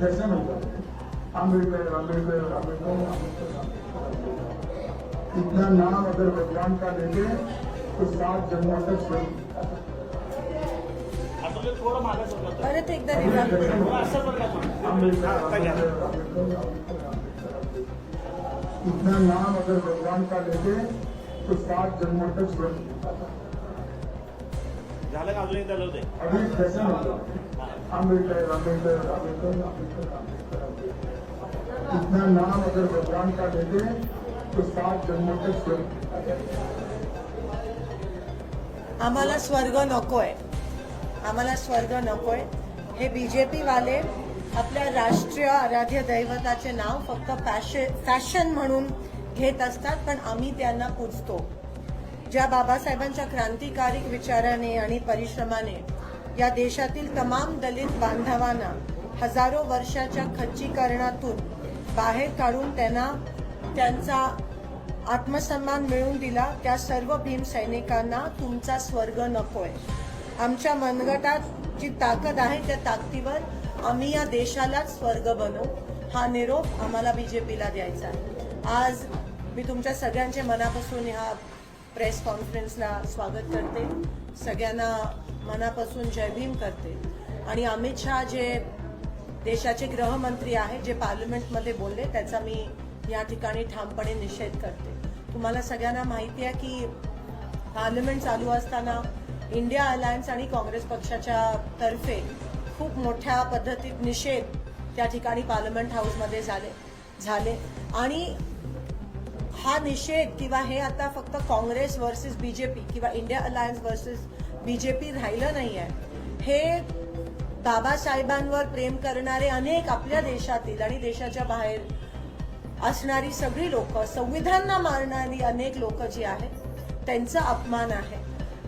Fashion होता है। अम्बेडकर अम्बेडकर अम्बेडकर अम्बेडकर अम्बेडकर। इतना नाम अगर भगवान का लेते तो सात जन्मों तक स्वर्ग आता ते थोडं मागत होतं परत एकदा रिवाज थोडं असं बरं का तुम्ही अम्बेडकर आता घ्या. अम्बेडकर अम्बेडकर अम्बेडकर अम्बेडकर। इतना नाम अगर भगवान का लेते तो सात जन्मों तक स्वर्ग झालं का अजून एकदा लावू दे। अभी फैशन होता है अम्बेडकर अम्बेडकर अम्बेडकर अम्बेडकर इतना नाम अगर भगवान का लेते तो सात जन्म तक स्वर्ग आम्हाला स्वर्ग नकोय. आम्हाला स्वर्ग नकोय. हे बीजेपी वाले आपल्या राष्ट्रीय आराध्य दैवताचे नाव फक्त फॅशन फॅशन म्हणून घेत असतात पण आम्ही त्यांना पूजतो. ज्या बाबासाहेबांच्या क्रांतिकारी विचाराने आणि परिश्रमाने या देशातील तमाम दलित बांधवांना हजारो वर्षाच्या खच्चीकरणातून बाहेर काढून त्यांना त्यांचा आत्मसन्मान मिळवून दिला. त्या सर्व भीम सैनिकांना तुमचा स्वर्ग नकोय. आमच्या मनगटात जी ताकद आहे त्या ताकदीवर आम्ही या देशालाच स्वर्ग बनवू. हा निरोप आम्हाला बीजेपीला द्यायचा आहे. आज मी तुमच्या सगळ्यांचे मनापासून ह्या प्रेस कॉन्फरन्सला स्वागत करते. सगळ्यांना मनापासून जयभीम करते. आणि अमित शहा जे देशाचे गृहमंत्री आहेत जे पार्लमेंटमध्ये बोलले त्याचा मी या ठिकाणी ठामपणे निषेध करते. तुम्हाला सगळ्यांना माहिती आहे की पार्लमेंट चालू असताना इंडिया अलायन्स आणि काँग्रेस पक्षाच्या तर्फे खूप मोठ्या पद्धतीत निषेध त्या ठिकाणी पार्लमेंट हाऊसमध्ये झाले झाले. आणि हा निषेध किंवा हे आता फक्त काँग्रेस वर्सेस बीजेपी किंवा इंडिया अलायन्स वर्सेस बीजेपी राहिलं नाही आहे हे बाबासाहेबांवर प्रेम करणारे अनेक आपल्या देशातील आणि देशाच्या बाहेर असणारी सगळी लोक संविधानना मारणारी अनेक लोक जी आहेत त्यांचा अपमान आहे.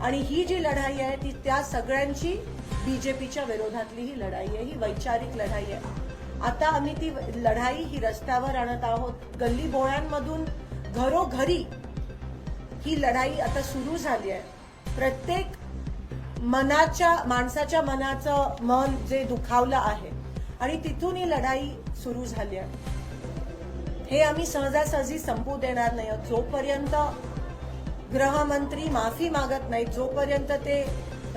आणि ही जी लढाई आहे ती त्या सगळ्यांची बीजेपीच्या विरोधातली ही लढाई आहे ही वैचारिक लढाई आहे. आता आम्ही ती लढाई ही रस्त्यावर आणत आहोत. गल्ली बोळ्यांमधून घरोघरी ही लढाई आता सुरू झाली आहे. प्रत्येक मनाच्या माणसाच्या मनाचं मन जे दुखावलं आहे आणि तिथून ही लढाई सुरू झाली आहे. हे आम्ही सहजासहजी संपू देणार नाही. आहोत जोपर्यंत गृहमंत्री माफी मागत नाहीत जोपर्यंत ते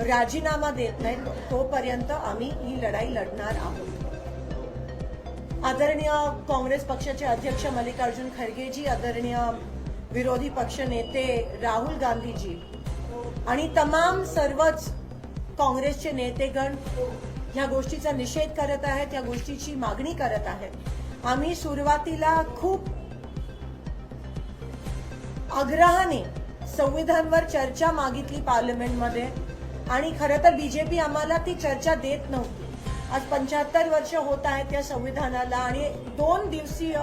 राजीनामा देत नाहीत तोपर्यंत आम्ही ही लढाई लढणार आहोत. आदरणीय काँग्रेस पक्षाचे अध्यक्ष मल्लिकार्जुन खरगेजी आदरणीय विरोधी पक्ष नेते राहुल गांधीजी आणि तमाम सर्वच काँग्रेसचे नेतेगण ह्या गोष्टीचा निषेध करत आहेत या गोष्टीची मागणी करत आहेत. आम्ही सुरुवातीला खूप आग्रहाने संविधानवर चर्चा मागितली पार्लमेंटमध्ये आणि खरं तर बीजेपी आम्हाला ती चर्चा देत नव्हती. आज पंच्याहत्तर वर्ष होत आहेत त्या संविधानाला आणि दोन दिवसीय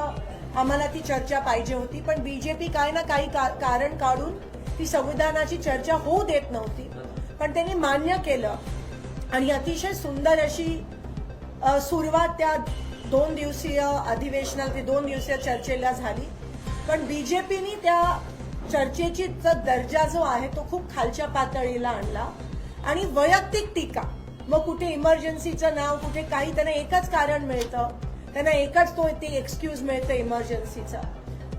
आम्हाला ती चर्चा पाहिजे होती पण बीजेपी काय ना काही का- कारण काढून ती संविधानाची चर्चा होऊ देत नव्हती. पण त्यांनी मान्य केलं. आणि अतिशय सुंदर अशी सुरुवात त्या दोन दिवसीय अधिवेशनात ती दोन दिवसीय चर्चेला झाली. पण बीजेपीनी त्या चर्चेची दर्जा जो आहे तो खूप खालच्या पातळीला आणला. आणि वैयक्तिक टीका मग कुठे इमर्जन्सीचं नाव कुठे काही त्यांना एकच कारण मिळतं. त्यांना एकच तो ते एक्सक्यूज मिळतं इमर्जन्सीचं.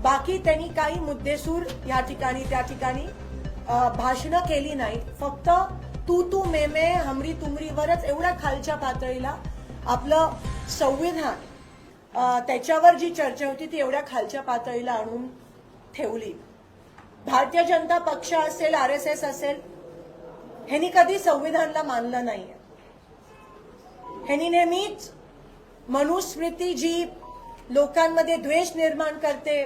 बाकी त्यांनी काही मुद्देसूर या ठिकाणी त्या ठिकाणी भाषणं केली नाही फक्त तू तू मे मे हमरी तुमरीवरच एवढ्या खालच्या पातळीला आपलं संविधान त्याच्यावर जी चर्चा होती ती एवढ्या खालच्या पातळीला आणून ठेवली. भारतीय जनता पक्ष असेल आर एस एस असेल ह्यांनी कधी संविधानला मानलं नाहीये. ह्यांनी नेहमीच मनुस्मृती जी लोकांमध्ये द्वेष निर्माण करते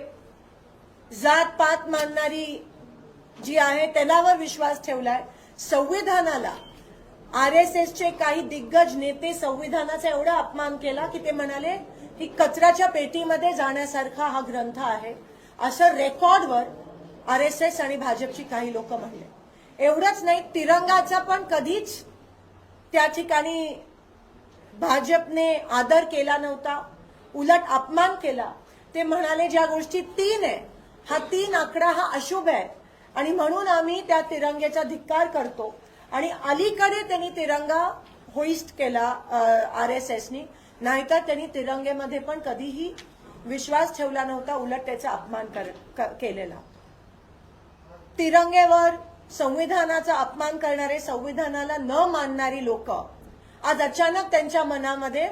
जात पात मानणारी जी आहे त्यालावर विश्वास ठेवलाय. संविधानाला आर एस एसचे काही दिग्गज नेते संविधानाचा एवढा अपमान केला की ते म्हणाले की कचऱ्याच्या पेटीमध्ये जाण्यासारखा हा ग्रंथ आहे. असं रेकॉर्डवर आर एस एस आणि भाजपची काही लोक म्हणले. एवढंच नाही तिरंगाचा पण कधीच त्या ठिकाणी भाजपने आदर केला नव्हता उलट अपमान केला. ते म्हणाले ज्या गोष्टी तीन आहे हा तीन आकडा हा अशुभ आहे आणि म्हणून आम्ही त्या तिरंग्याचा धिक्कार करतो. आणि अलीकडे त्यांनी तिरंगा होईस्ट केला आर एस एसनी नाहीतर त्यांनी तिरंगेमध्ये पण कधीही विश्वास ठेवला नव्हता उलट त्याचा अपमान कर- केलेला. तिरंगेवर संविधानाचा अपमान करणारे संविधानाला न मानणारी लोक आज अचानक त्यांच्या मनामध्ये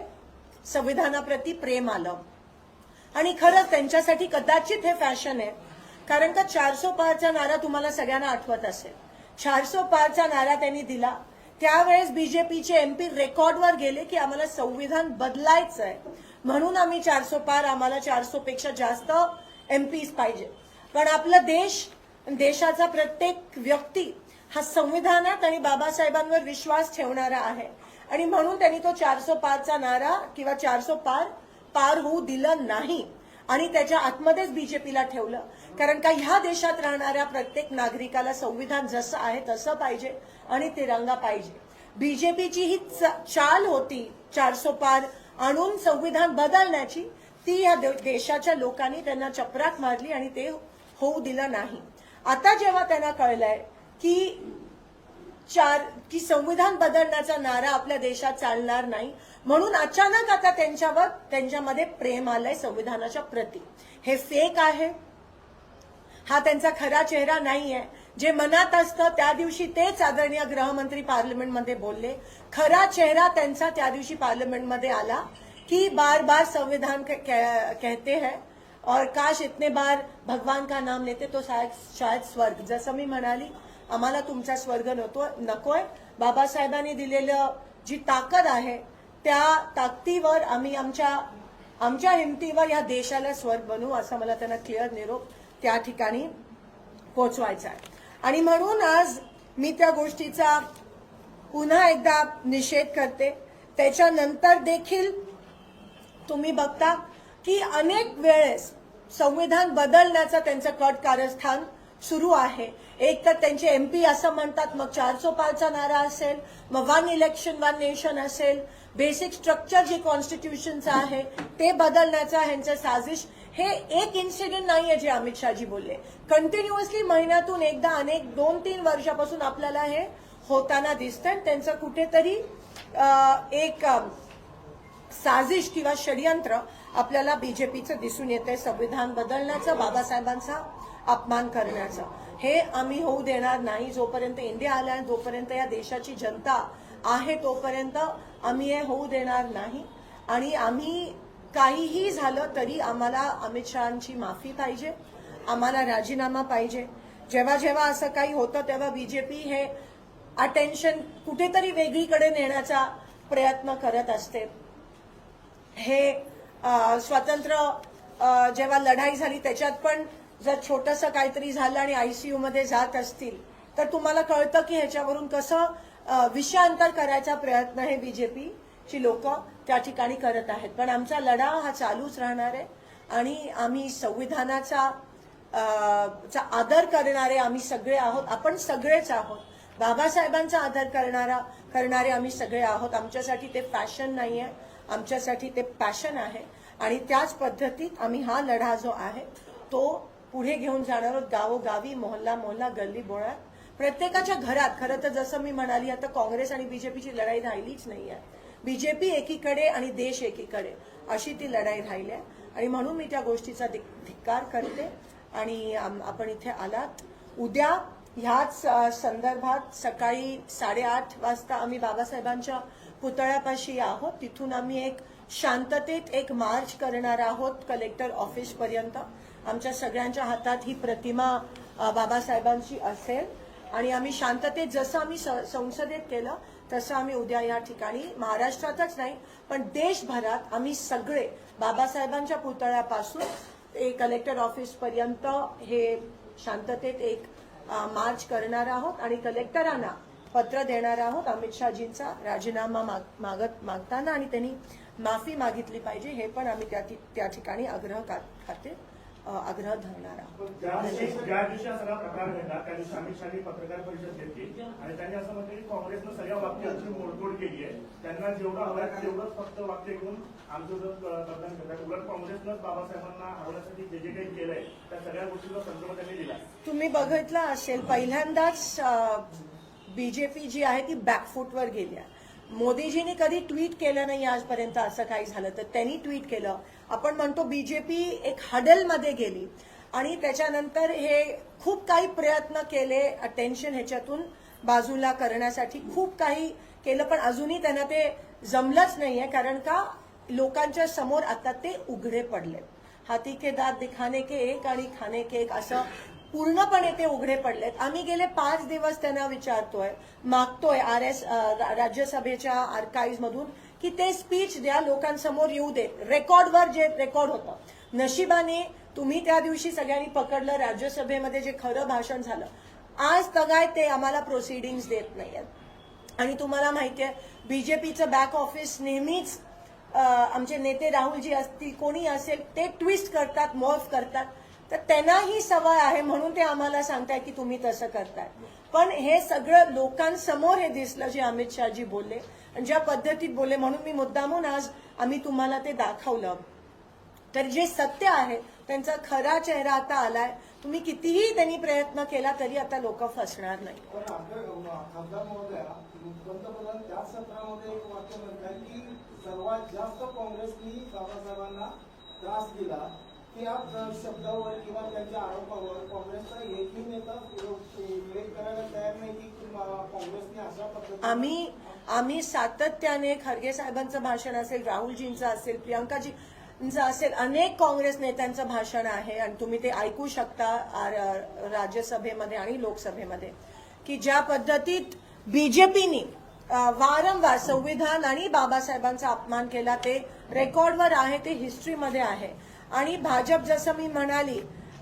संविधानाप्रती प्रेम आलं. आणि खरंच त्यांच्यासाठी कदाचित हे फॅशन आहे. कारण का चारसो पारचा नारा तुम्हाला सगळ्यांना आठवत असेल. चारसो पारचा नारा त्यांनी दिला. त्यावेळेस बीजेपीचे एमपी रेकॉर्डवर गेले की आम्हाला संविधान बदलायचं आहे म्हणून आम्ही चारसो पार आम्हाला चारसो पेक्षा जास्त एमपीज पाहिजे. पण आपला देश देशाचा प्रत्येक व्यक्ती हा संविधानात आणि बाबासाहेबांवर विश्वास ठेवणारा आहे. आणि म्हणून त्यांनी तो चारसो पारचा नारा किंवा चारसो पार पार होऊ दिलं नाही. आणि त्याच्या आतमध्येच बीजेपीला ठेवलं. कारण का ह्या देशात राहणाऱ्या प्रत्येक नागरिकाला संविधान जसं आहे तसं पाहिजे आणि तिरंगा पाहिजे. बीजेपीची ही च- चाल होती चारसो पार आणून संविधान बदलण्याची ती या देशाच्या लोकांनी त्यांना चपराक मारली आणि ते होऊ दिलं नाही. आता जेव्हा त्यांना कळलंय की चार की संविधान बदलण्याचा नारा आपल्या देशात चालणार नाही. म्हणून अचानक आता त्यांच्यावर त्यांच्यामध्ये प्रेम आलंय संविधानाच्या प्रती. हे फेक आहे. हा त्यांचा खरा चेहरा नाहीये. जे मनात असतं त्या दिवशी तेच आदरणीय गृहमंत्री पार्लमेंटमध्ये बोलले. खरा चेहरा त्यांचा त्या दिवशी पार्लमेंटमध्ये आला की बार बार संविधान कहते हैं और काश इतने बार भगवान का नाम लेते तो शायद शायद स्वर्ग. जसं मी म्हणाली आम्हाला तुमचा स्वर्ग नको नकोय. बाबासाहेबांनी दिलेलं जी ताकद आहे त्या ताकदीवर आम्ही आमच्या आमच्या हिमतीवर या देशाला स्वर्ग बनवू असा मला त्यांना क्लिअर निरोप त्या ठिकाणी पोचवायचा आहे. आणि म्हणून आज मी त्या गोष्टीचा पुन्हा एकदा निषेध करते. त्याच्यानंतर देखील तुम्ही बघता की अनेक वेळेस संविधान बदलण्याचं त्यांचं कट कारस्थान सुरू आहे. एक तर त्यांचे एमपी असं म्हणतात मग चार पारचा नारा असेल मग वन इलेक्शन वन नेशन असेल. बेसिक स्ट्रक्चर जे कॉन्स्टिट्यूशनचं आहे ते बदलण्याचा ह्यांचं साजिश हे एक इन्सिडेंट आहे जे अमित शहाजी बोलले. कंटिन्युअसली महिन्यातून एकदा अनेक दोन तीन वर्षापासून आपल्याला हे होताना दिसतंय. त्यांचं कुठेतरी एक साजिश किंवा षडयंत्र आपल्याला बीजेपीचं दिसून येते संविधान बदलण्याचं बाबासाहेबांचा अपमान करण्याचं. हे आम्ही होऊ देणार नाही जोपर्यंत इंडिया आल्या जोपर्यंत या देशाची जनता आहे तोपर्यंत आम्ही हे होऊ देणार नाही. आणि आम्ही काहीही झालं तरी आम्हाला अमित शहाची माफी पाहिजे आम्हाला राजीनामा पाहिजे. जेव्हा जेव्हा असं काही होतं तेव्हा बीजेपी हे अटेन्शन कुठेतरी वेगळीकडे नेण्याचा प्रयत्न करत असते. हे स्वतंत्र जेव्हा लढाई झाली त्याच्यात पण जर छोटंसं काहीतरी झालं आणि आयसीयू मध्ये जात असतील तर तुम्हाला कळतं की ह्याच्यावरून कसं विषयांतर करायचा प्रयत्न हे बीजेपी ची लोक त्या ठिकाणी करत आहेत. पण आमचा लढा हा चालूच राहणार आहे आणि आम्ही संविधानाचा चा आदर करणारे आम्ही सगळे आहोत. आपण सगळेच आहोत. बाबासाहेबांचा आदर करणारा करणारे आम्ही सगळे आहोत. आमच्यासाठी ते फॅशन नाही आहे आमच्यासाठी ते पॅशन आहे. आणि त्याच पद्धतीत आम्ही हा लढा जो आहे तो पुढे घेऊन जाणार आहोत. गावोगावी मोहल्ला मोहल्ला गल्ली बोळात. प्रत्येकाच्या घरात खरं तर जसं मी म्हणाली आता काँग्रेस आणि बीजेपीची लढाई राहिलीच नाही आहे. बीजेपी एकीकडे आणि देश एकीकडे अशी ती लढाई राहिली आहे. आणि म्हणून मी त्या गोष्टीचा धिक्कार करते. आणि आपण इथे आलात. उद्या ह्याच संदर्भात सकाळी साडेआठ वाजता आम्ही बाबासाहेबांच्या पुतळ्यापाशी आहोत. तिथून आम्ही एक शांततेत एक मार्च करणार आहोत कलेक्टर ऑफिसपर्यंत. आमच्या सगळ्यांच्या हातात ही प्रतिमा बाबासाहेबांची असेल. आणि आम्ही शांततेत जसं आम्ही संसदेत केलं तसं आम्ही उद्या या ठिकाणी महाराष्ट्रातच नाही पण देशभरात आम्ही सगळे बाबासाहेबांच्या पुतळ्यापासून ते कलेक्टर ऑफिसपर्यंत हे शांततेत एक मार्च करणार आहोत आणि कलेक्टरांना पत्र देणार आहोत अमित शहाजींचा राजीनामा माग- मागत मागताना. आणि त्यांनी माफी मागितली पाहिजे हे पण आम्ही त्या त्या ठिकाणी आग्रह का- खाते. आग्रह धरणार आहोत. ज्या दिवशी ज्या दिवशी सगळा प्रकार घडला त्या दिवशी अमित शहानी पत्रकार परिषद घेतली आणि त्यांनी असं म्हटलं की काँग्रेसनं सगळ्या वाक्यांची मोडतोड केली आहे. त्यांना जेवढं हवं आहे तेवढंच फक्त वाक्य घेऊन आमचं जर मतदान करतात. उलट काँग्रेसनंच बाबासाहेबांना हरवण्यासाठी जे जे काही केलंय त्या सगळ्या गोष्टीचा संदर्भ त्यांनी दिला. तुम्ही बघितलं असेल पहिल्यांदाच बीजेपी जी आहे ती बॅकफूटवर गेली आहे. मोदीजींनी कधी ट्विट केलं नाही आजपर्यंत असं काही झालं. तर त्यांनी ट्विट केलं. आपण म्हणतो बीजेपी एक हडलमध्ये गेली. आणि त्याच्यानंतर हे खूप काही प्रयत्न केले अटेन्शन ह्याच्यातून बाजूला करण्यासाठी. खूप काही केलं पण अजूनही त्यांना ते जमलंच नाहीये कारण का? लोकांच्या समोर आता ते उघडे पडले हाती के दात दिखाने के एक आणि खाने के एक असं पूर्णपणे ते उघडे पडलेत. आम्ही गेले पाच दिवस त्यांना विचारतोय मागतोय आर एस राज्यसभेच्या आर्काईव्ह मधून की ते स्पीच द्या लोकांसमोर येऊ दे. रेकॉर्डवर जे रेकॉर्ड होतं. नशिबाने तुम्ही त्या दिवशी सगळ्यांनी पकडलं राज्यसभेमध्ये जे खरं भाषण झालं. आज तगाय ते आम्हाला प्रोसिडिंग्स देत नाहीयेत. आणि तुम्हाला माहितीये बीजेपीचं बॅक ऑफिस नेहमीच आमचे नेते राहुलजी असतील कोणी असेल ते ट्विस्ट करतात मॉफ करतात. तर त्यांनाही सवय आहे म्हणून ते आम्हाला सांगताय की तुम्ही तसं करताय. पण हे सगळं लोकांसमोर हे दिसलं जे अमित शहाजी बोलले आणि ज्या पद्धतीत बोलले म्हणून मी मुद्दामून आज आम्ही तुम्हाला ते दाखवलं. तर जे सत्य आहे त्यांचा खरा चेहरा आता आलाय. तुम्ही कितीही त्यांनी प्रयत्न केला तरी आता लोक फसणार नाही. पंतप्रधान त्याच सत्रामध्ये एक वाक्य म्हणतात की सर्वात जास्त काँग्रेसनी बाबासाहेबांना त्रास दिला. या शब्दावर किंवा त्यांच्या आरोपावर काँग्रेसचा एकही नेता उल्लेख करायला तयार नाही की काँग्रेसने अशा पद्धती आम्ही आम्ही सातत्याने खरगे साहेबांचं भाषण असेल राहुलजींचं असेल प्रियंकाजींचं असेल अनेक काँग्रेस नेत्यांचं भाषण आहे आणि तुम्ही ते ऐकू शकता राज्यसभेमध्ये आणि लोकसभेमध्ये. की ज्या पद्धतीत बीजेपीनी वारंवार संविधान आणि बाबासाहेबांचा अपमान केला ते रेकॉर्डवर आहे ते हिस्ट्रीमध्ये आहे. आणि भाजप जसं मी म्हणाली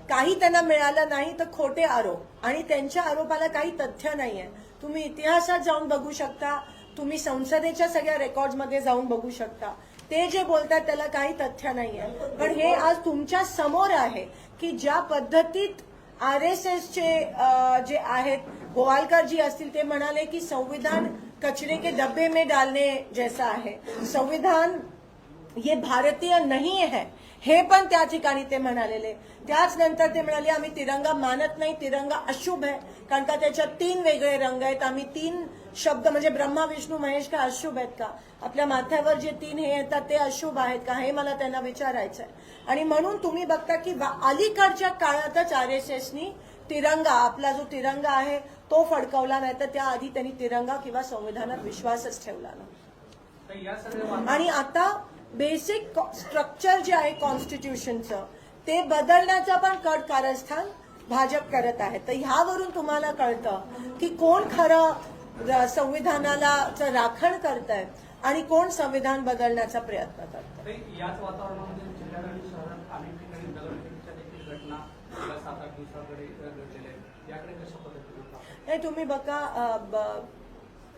काही त्यांना मिळालं नाही तर खोटे आरोप. आणि त्यांच्या आरोपाला काही तथ्य नाहीये. तुम्ही इतिहासात जाऊन बघू शकता. तुम्ही संसदेच्या सगळ्या रेकॉर्डमध्ये जाऊन बघू शकता. ते जे बोलतात त्याला काही तथ्य नाहीये. पण हे आज तुमच्यासमोर आहे की ज्या पद्धतीत आर एस एसचे जे आहेत गोवालकर जी असतील ते म्हणाले की संविधान कचरे के डब्बे में डालने जैसा आहे. संविधान ये भारतीय नाही है. हे पण त्या ठिकाणी ते म्हणालेले. त्याच नंतर ते म्हणाले आम्ही तिरंगा मानत नाही तिरंगा अशुभ आहे. कारण का त्याच्यात तीन वेगळे रंग आहेत. आम्ही तीन शब्द म्हणजे ब्रह्मा विष्णू महेश का अशुभ आहेत का? आपल्या माथ्यावर जे तीन हे येतात ते अशुभ आहेत का? हे मला त्यांना विचारायचं आहे आणि म्हणून तुम्ही बघता की अलीकडच्या काळातच आर एस एसनी तिरंगा आपला जो तिरंगा आहे तो फडकवला नाही तर त्याआधी त्यांनी तिरंगा किंवा संविधानात विश्वासच ठेवला सगळ्या आणि आता बेसिक स्ट्रक्चर जे आहे कॉन्स्टिट्यूशनचं ते बदलण्याचं पण कट कारस्थान भाजप करत आहे. तर ह्यावरून तुम्हाला कळतं की कोण खरं संविधानाला राखण करत आहे आणि कोण संविधान बदलण्याचा प्रयत्न करत याच वातावरणामध्ये जिल्ह्यात आणि शहरात अनेक ठिकाणी दगडफेकीच्या देखील घटना गेल्या सात आठ दिवसाकडे घडलेल्या आहेत. याकडे कशा पद्धतीने पाहता? नाही तुम्ही बघा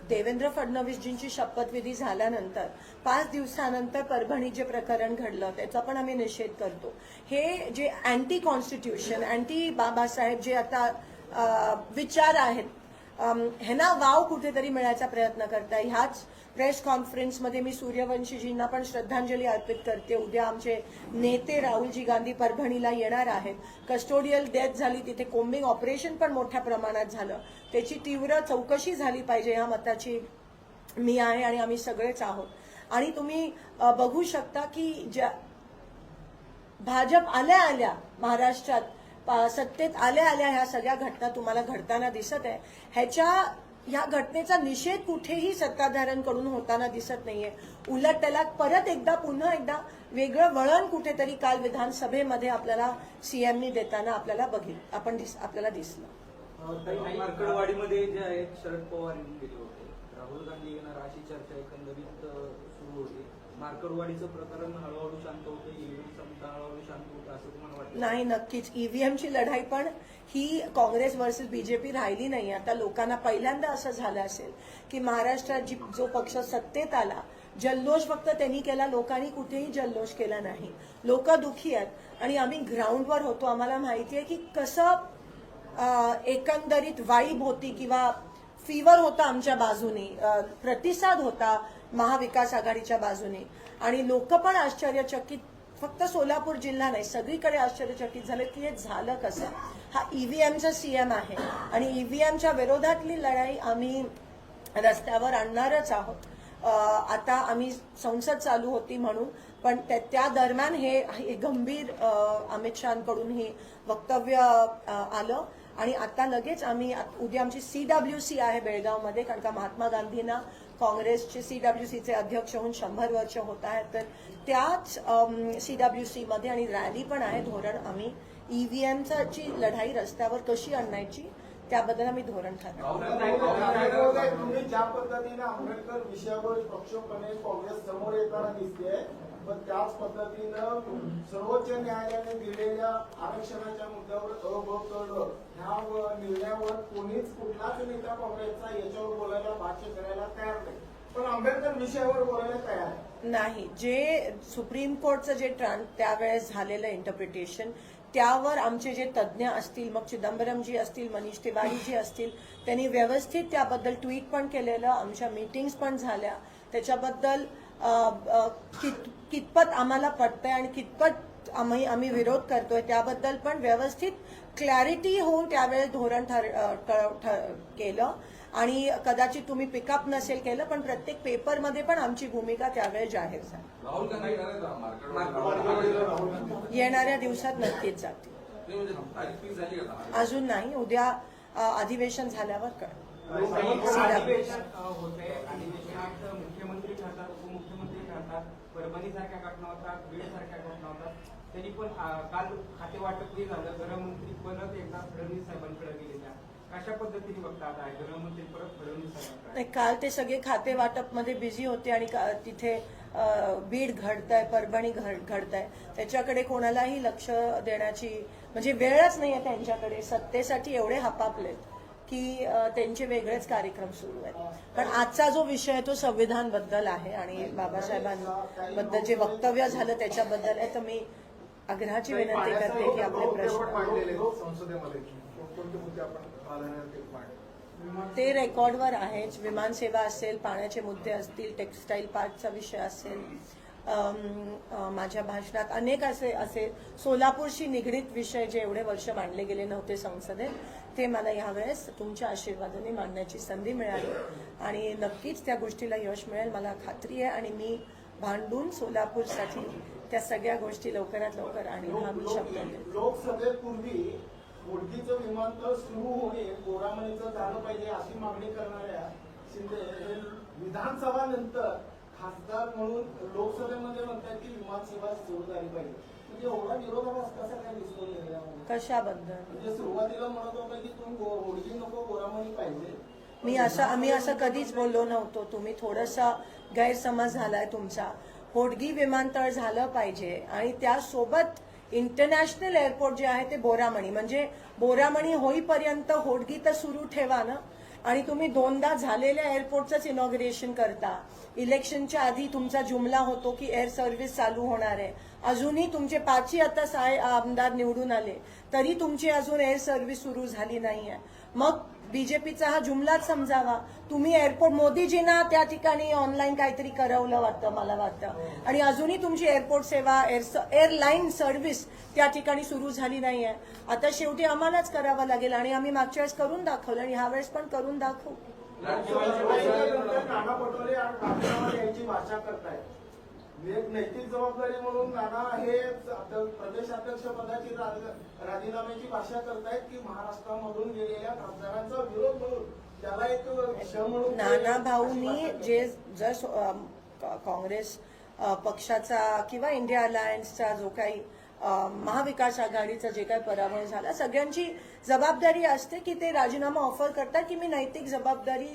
देवेंद्र फडणवीसजींची शपथविधी झाल्यानंतर पाच दिवसानंतर परभणी जे प्रकरण घडलं त्याचा पण आम्ही निषेध करतो. हे जे अँटी कॉन्स्टिट्यूशन अँटी बाबासाहेब जे आता विचार आहेत ह्यांना वाव कुठेतरी मिळायचा प्रयत्न करताय. ह्याच प्रेस कॉन्फरन्समध्ये मी सूर्यवंशीजींना पण श्रद्धांजली अर्पित करते. उद्या आमचे नेते राहुलजी गांधी परभणीला येणार आहेत. कस्टोडियल डेथ झाली तिथे कोम्बिंग ऑपरेशन पण मोठ्या प्रमाणात झालं. त्याची तीव्र चौकशी झाली पाहिजे या मताची मी आहे आणि आम्ही सगळेच आहोत. आणि तुम्ही बघू शकता की ज्या भाजप आल्या आल्या महाराष्ट्रात पा- सत्तेत आल्या आल्या ह्या सगळ्या घटना तुम्हाला घडताना दिसत आहे. ह्याच्या ह्या घटनेचा निषेध कुठेही सत्ताधाऱ्यांकडून होताना दिसत नाहीये. उलट त्याला परत एकदा पुन्हा एकदा वेगळं वळण कुठेतरी काल विधानसभेमध्ये आपल्याला सीएमनी देताना आपल्याला बघित आपण दिस आपल्याला दिसलं. मार्कडवाडीमध्ये जे आहेत शरद पवार येऊन गेले होते. राहुल गांधी येणार अशी चर्चा एकंदरीत सुरू होती. मार्कडवाडीचं प्रकरण हळूहळू शांत होतं ईव्हीएमचा मुद्दा हळूहळू शांत होतं असं तुम्हाला वाटतं? नाही नक्कीच. ईव्हीएमची लढाई पण ही काँग्रेस वर्सेस बीजेपी राहिली नाही. आता लोकांना पहिल्यांदा असं झालं असेल की महाराष्ट्रात जी जो पक्ष सत्तेत आला जल्लोष फक्त त्यांनी केला लोकांनी कुठेही जल्लोष केला नाही. लोक दुखी आहेत आणि आम्ही ग्राउंडवर होतो. आम्हाला माहिती आहे की कसं एकंदरीत वाईब होती किंवा फीवर होता आमच्या बाजूने प्रतिसाद होता महाविकास आघाडीच्या बाजूने. आणि लोक पण आश्चर्यचकित फक्त सोलापूर जिल्हा नाही सगळीकडे आश्चर्यचकित झाले की हे झालं कसं? हा ईव्हीएमचा सीएम आहे आणि ईव्हीएमच्या विरोधातली लढाई आम्ही रस्त्यावर आणणारच आहोत. आता आम्ही संसद चालू होती म्हणून पण त्या- दरम्यान हे हे गंभीर अमित शहाकडून हे वक्तव्य आलं. आणि आता लगेच आम्ही उद्या आमची सी डब्ल्यू सी आहे बेळगावमध्ये कारण का महात्मा गांधींना काँग्रेसचे सी डब्ल्यू सीचे अध्यक्ष होऊन शंभर वर्ष होत आहेत तर त्याच सी डब्ल्यू सीमध्ये आणि रॅली पण आहे धोरण आम्ही ईव्हीएमची लढाई रस्त्यावर कशी आणायची त्याबद्दल आम्ही धोरण ठरवलं ज्या पद्धतीने आंबेडकर विषयावर पक्षपणे काँग्रेस समोर येताना दिसते पण त्याच पद्धतीनं सर्वोच्च न्यायालयाने दिलेल्या आरक्षणाच्या मुद्द्यावर अभोग करणं ह्या निर्णयावर कोणीच कुठलाच नेता काँग्रेसचा याच्यावर बोलायला भाष्य करायला तयार नाही. पण आंबेडकर विषयावर बोलायला तयार आहे. नाही जे सुप्रीम कोर्टचं जे ट्रान त्यावेळेस झालेलं इंटरप्रिटेशन त्यावर आमचे जे तज्ज्ञ असतील मग चिदंबरमजी असतील मनीष तिवारीजी असतील त्यांनी व्यवस्थित त्याबद्दल ट्विट पण केलेलं आमच्या मीटिंग्स पण झाल्या. त्याच्याबद्दल अ, कितपत आम्हाला पटतंय आणि कितपत आम्ही आम्ही विरोध करतोय त्याबद्दल पण व्यवस्थित क्लॅरिटी होऊन त्यावेळेस धोरण ठर केलं. आणि कदाचित तुम्ही पिकअप नसेल केलं पण प्रत्येक पेपरमध्ये पण आमची भूमिका त्यावेळेस जाहीर झाली. येणाऱ्या दिवसात नक्कीच जातील. नाही म्हणजे? अजून नाही उद्या अधिवेशन झाल्यावर कळ अधिवेशन अ, होते अधिवेशनात मुख्यमंत्री ठरतात उपमुख्यमंत्री ठरतात परभणी सारख्या घटना होतात बीड सारख्या घटना होतात. त्यांनी पण काल खाते वाटपही झालं. गृहमंत्री परत एकदा फडणवीस साहेबांकडे गेलेल्या कशा पद्धतीने बघता आता गृहमंत्री परत फडणवीस साहेबांकडे. काल ते सगळे खाते वाटपमध्ये बिझी होते आणि तिथे बीड घडतंय परभणी घड- घडतंय. त्याच्याकडे कोणालाही लक्ष देण्याची म्हणजे वेळच नाहीये त्यांच्याकडे. सत्तेसाठी एवढे हपापलेत. की त्यांचे वेगळेच कार्यक्रम सुरू आहेत. पण आजचा जो विषय आहे तो संविधानबद्दल आहे आणि बाबासाहेबांबद्दल जे वक्तव्य झालं त्याच्याबद्दल आहे तर मी आग्रहाची विनंती करते की आपले प्रश्न प्राधान्याने ते रेकॉर्डवर आहेच विमानसेवा असेल पाण्याचे मुद्दे असतील टेक्स्टाईल पार्कचा विषय असेल माझ्या भाषणात अनेक असे असे सोलापूरशी निगडीत विषय जे एवढे वर्ष मांडले गेले नव्हते संसदेत ते मला यावेळेस तुमच्या आशीर्वादाने मांडण्याची संधी मिळाली. आणि नक्कीच त्या गोष्टीला यश मिळेल मला खात्री आहे. आणि मी भांडून सोलापूरसाठी त्या सगळ्या गोष्टी लवकरात लवकर आणि हा मी शब्द लोकसभेपूर्वी मोडकीचं विमानतळ सुरू होणे गोरामणीचं झालं पाहिजे अशी मागणी करणाऱ्या शिंदे हे विधानसभा नंतर खासदार म्हणून लोकसभेमध्ये म्हणतात की विमानसेवा सुरू झाली पाहिजे. म्हणजे? कशाबद्दल? म्हणजे सुरुवातीला म्हणत होता की तुम्ही गो- होडगी नको गोरामणी पाहिजे. मी असं आम्ही असं कधीच बोललो नव्हतो. तुम्ही थोडासा गैरसमज झालाय तुमचा. होडगी विमानतळ झालं पाहिजे. आणि त्यासोबत इंटरनॅशनल एअरपोर्ट जे आहे ते बोरामणी. म्हणजे बोरामणी होईपर्यंत होडगी तर सुरू ठेवा ना. आणि तुम्ही दोनदा झालेल्या एअरपोर्टचंच इनॉग्रेशन करता. इलेक्शनच्या आधी तुमचा जुमला होतो की एअर सर्व्हिस चालू होणार आहे. अजूनही तुमचे पाचही आता साय आमदार निवडून आले तरी तुमची अजून एअर सर्व्हिस सुरू झाली नाही आहे मग बीजेपीचा हा जुमलाच समजावा. तुम्ही एअरपोर्ट मोदीजींना त्या ठिकाणी ऑनलाईन काहीतरी करवलं वाटतं मला वाटतं. आणि अजूनही तुमची एअरपोर्ट सेवा एअर एअरलाईन सर्व्हिस त्या ठिकाणी सुरू झाली नाहीये. आता शेवटी आम्हालाच करावं लागेल आणि आम्ही मागच्या वेळेस करून दाखवलं आणि ह्या वेळेस पण करून दाखवू. नाना पटोले आणि राजीनामा भाषा करतायत एक नैतिक जबाबदारी म्हणून नाना हे प्रदेश अध्यक्ष पदाची राजीनाम्याची भाषा करतायत की महाराष्ट्रामधून गेलेल्या खासदारांचा विरोध म्हणून त्याला एक विषय म्हणून नाना भाऊनी जे जस्ट काँग्रेस पक्षाचा किंवा इंडिया अलायन्सचा जो काही महाविकास आघाडीचा जे काही पराभव झाला सगळ्यांची जबाबदारी असते की ते राजीनामा ऑफ़र करतात की मी नैतिक जबाबदारी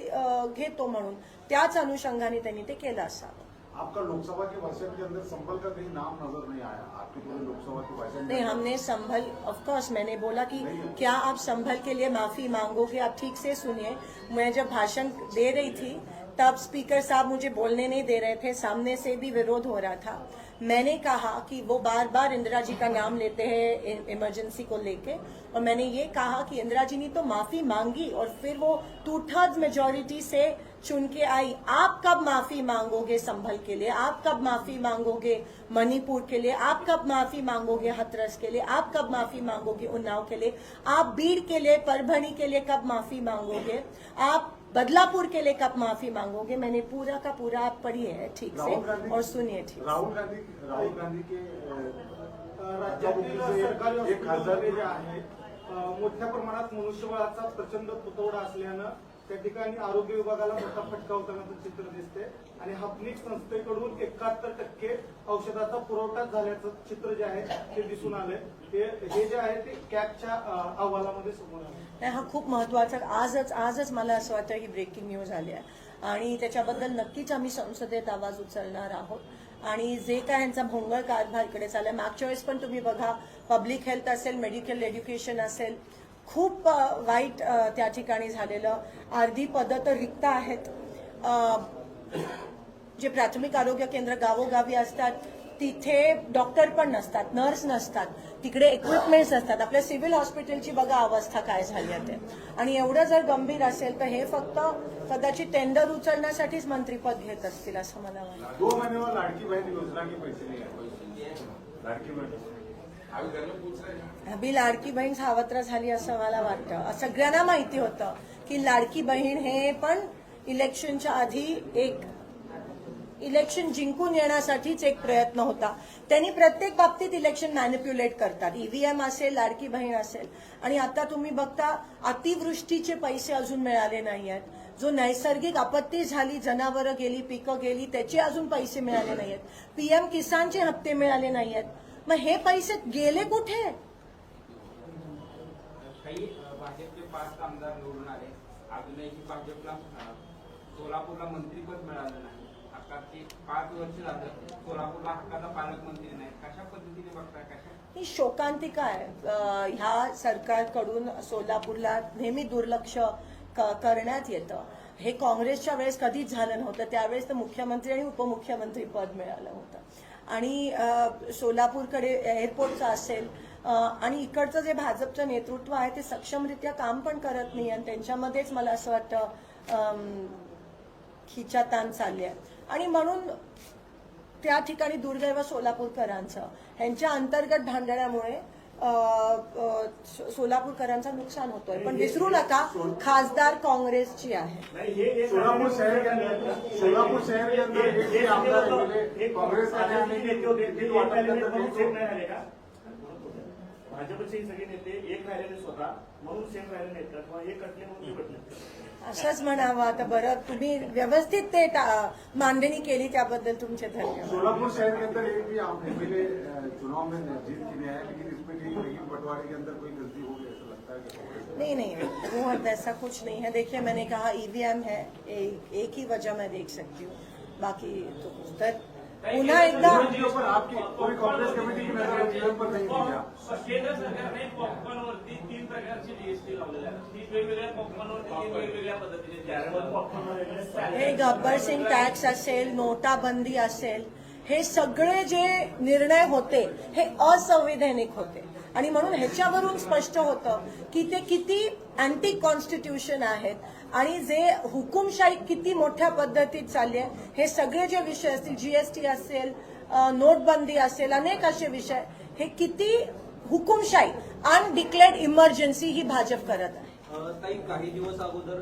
घेतो म्हणून. त्याच अनुषंगाने त्यांनी ते केलं असावं. आपका लोकसभा के वर्षन के अंदर संभल का कहीं नाम नज़र नहीं आया? आपके पूरे लोकसभा के वर्षन नहीं हमने संभल ऑफ़ कोर्स मैंने बोला कि क्या आप संभल के लिए माफ़ी मांगोगे? आप ठीक से सुनिए। मैं जब भाषण दे रही थी तब स्पीकर साहब मुझे बोलने नहीं दे रहे थे। सामने से भी विरोध हो रहा था। मैंने कहा कि वो बार बार इंदिरा जी का नाम लेते हैं इमरजेंसी को लेके और मैंने ये कहा कि इंदिरा जी ने तो माफ़ी मांगी और फिर वो टू थर्ड मेजोरिटी से चुन के आई। आप कब माफ़ी मांगोगे संभल के लिए? आप कब माफ़ी मांगोगे मणिपुर के लिए? आप कब माफ़ी मांगोगे हथरस के लिए? आप कब माफ़ी मांगोगे उन्नाव के लिए? आप बीड़ के लिए? परभणी के लिए कब माफ़ी मांगोगे? आप बदलापुर के लिए कब माफी मांगोगे? मैंने पूरा का पूरा आप पढ़िए ठीक राहुल से और सुनिए ठीक से। राहुल गांधी राहुल गांधी के राज्यातील सरकारी जे आहे मोठ्या प्रमाणात मनुष्यबळाचा प्रचंड तुटवडा असल्यानं त्या ठिकाणी आरोग्य विभागाला मोठा फटका होतानाचं चित्र दिसते आणि हापनिक संस्थेकडून एकाहत्तर टक्के औषधाचा पुरवठा झाल्याचं चित्र जे आहे ते दिसून आलंय. ते हे जे आहे ते कॅपच्या अहवालामध्ये समोर आलं हा खूप महत्त्वाचा आजच आजच मला असं वाटतं ही ब्रेकिंग न्यूज आली आहे. आणि त्याच्याबद्दल नक्कीच आम्ही संसदेत आवाज उचलणार आहोत. आणि जे काय यांचा भोंगळ कारभार इकडे चाललाय मागच्या वेळेस पण तुम्ही बघा पब्लिक हेल्थ असेल मेडिकल एज्युकेशन असेल खूप वाईट त्या ठिकाणी झालेलं. अर्धी पदं तर रिक्त आहेत. जे प्राथमिक आरोग्य केंद्र गावोगावी असतात तिथे डॉक्टर पण नसतात नर्स नसतात तिकडे इक्विपमेंट्स नसतात. आपल्या सिव्हिल हॉस्पिटलची बघा अवस्था काय झाली आहे ते. आणि एवढं जर गंभीर असेल तर हे फक्त कदाचित टेंडर उचलण्यासाठीच मंत्रीपद घेत असतील असं मला वाटतं. अभी लाडकी बहीण सावत्र झाली असं मला वाटतं. सगळ्यांना माहिती होतं की लाडकी बहीण हे पण इलेक्शनच्या आधी एक इलेक्शन जिंकून येण्यासाठीच एक प्रयत्न होता. त्यांनी प्रत्येक बाबतीत इलेक्शन मॅनिप्युलेट करतात. ईव्हीएम असेल लाडकी बहीण असेल. आणि आता तुम्ही बघता अतिवृष्टीचे पैसे अजून मिळाले नाही आहेत जो नैसर्गिक आपत्ती झाली जनावरं गेली पिकं गेली त्याचे अजून पैसे मिळाले नाही आहेत पीएम किसानचे हप्ते मिळाले नाही आहेत मग हे पैसे गेले कुठे? काही भाजपचे पाच आमदार निवडून आले. अजूनही भाजपला सोलापूरला मंत्रीपद मिळालं नाही. हक्काचे पाच वर्ष झालं सोलापूरला हक्काचा पालकमंत्री नाही. कशा पद्धतीने बघताय कशा? ही शोकांतिका आहे ह्या सरकारकडून सोलापूरला नेहमी दुर्लक्ष करण्यात येतं. हे काँग्रेसच्या वेळेस कधीच झालं नव्हतं. त्यावेळेस तर मुख्यमंत्री आणि उपमुख्यमंत्री पद मिळालं होतं. आणि सोलापूरकडे एअरपोर्टचं असेल आणि इकडचं जे भाजपचं नेतृत्व आहे ते सक्षमरित्या काम पण करत नाही आणि त्यांच्यामध्येच मला असं वाटतं खिचातान खिचाताण चालली आहे. आणि म्हणून त्या ठिकाणी दुर्दैव सोलापूरकरांचं. ह्यांच्या अंतर्गत भांडण्यामुळे सोलापूरकरांचं नुकसान होतोय. पण विसरू नका खासदार काँग्रेसची आहे. नाही, सोलापुर शहर सोलापुर शहर कांग्रेस भाजपचे सगळे नेते एक राहिलेले स्वतः म्हणून सेफ राहिले नाहीत किंवा एक कटले म्हणून ते कटले असंच म्हणावं. आता बरं तुम्ही व्यवस्थित ते मांडणी केली त्याबद्दल तुमचे धन्यवाद. सोलापुर शहर के अंदर एक भी एमएलए चुनाव में जीत के लिए आया लेकिन इसमें लेकिन बंटवारे के अंदर कोई गलती हो गई है कांग्रेस नहीं नहीं वो ऐसा कुछ नहीं है। देखिए मैंने कहा ईवीएम है ए, एक ही वजह मैं देख सकती हूँ। बाकी तो कुछ तर पुन्हा लावलेली आहे तीन वेगवेगळ्या पॉपकॉर्नवरती तीन वेगवेगळ्या पद्धतीने त्याच्यामध्ये पॉपकॉर्न वगैरे salad हे गब्बर सिंग टॅक्स असेल नोटाबंदी असेल हे सगळे जे निर्णय होते हे असंवैधानिक होते. आणि म्हणून ह्याच्यावरून स्पष्ट होतं की ते किती अँटी कॉन्स्टिट्यूशन आहेत आणि जे हुकुमशाही किती मोठ्या पद्धतीत चालली आहे हे सगळे जे विषय असतील जीएसटी असेल नोटबंदी असेल अनेक असे विषय हे किती हुकुमशाही अनडिक्लेअर्ड इमर्जन्सी ही भाजप करत आहे. काही दिवस अगोदर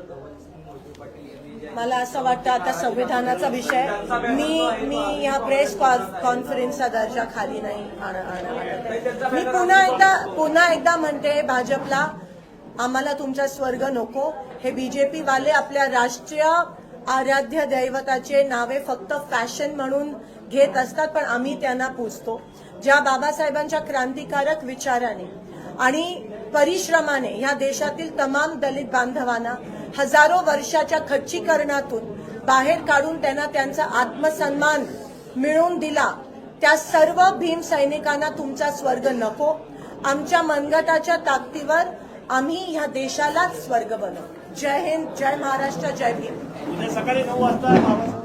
मला असं वाटतं आता संविधानाचा विषय मी मी या प्रेस कॉन्फरन्सचा दर्जा खाली नाही. मी पुन्हा एकदा पुन्हा एकदा म्हणते भाजपला आम्हाला तुमचा स्वर्ग नको. हे बीजेपी वाले आपल्या राष्ट्रीय आराध्य दैवताचे नावे फक्त फॅशन म्हणून घेत असतात पण आम्ही त्यांना पूजतो. ज्या बाबासाहेबांच्या क्रांतिकारक विचाराने आणि परिश्रमाने ह्या देशातील तमाम दलित बांधवांना हजारो वर्षाच्या खच्चीकरणातून बाहेर काढून त्यांना त्यांचा आत्मसन्मान मिळवून दिला त्या सर्व भीम सैनिकांना तुमचा स्वर्ग नको. आमच्या मनगटाच्या ताकदीवर आम्ही ह्या देशालाच स्वर्ग बनव. जय हिंद जय महाराष्ट्र जय भीम. उद्या सकाळी नऊ वाजता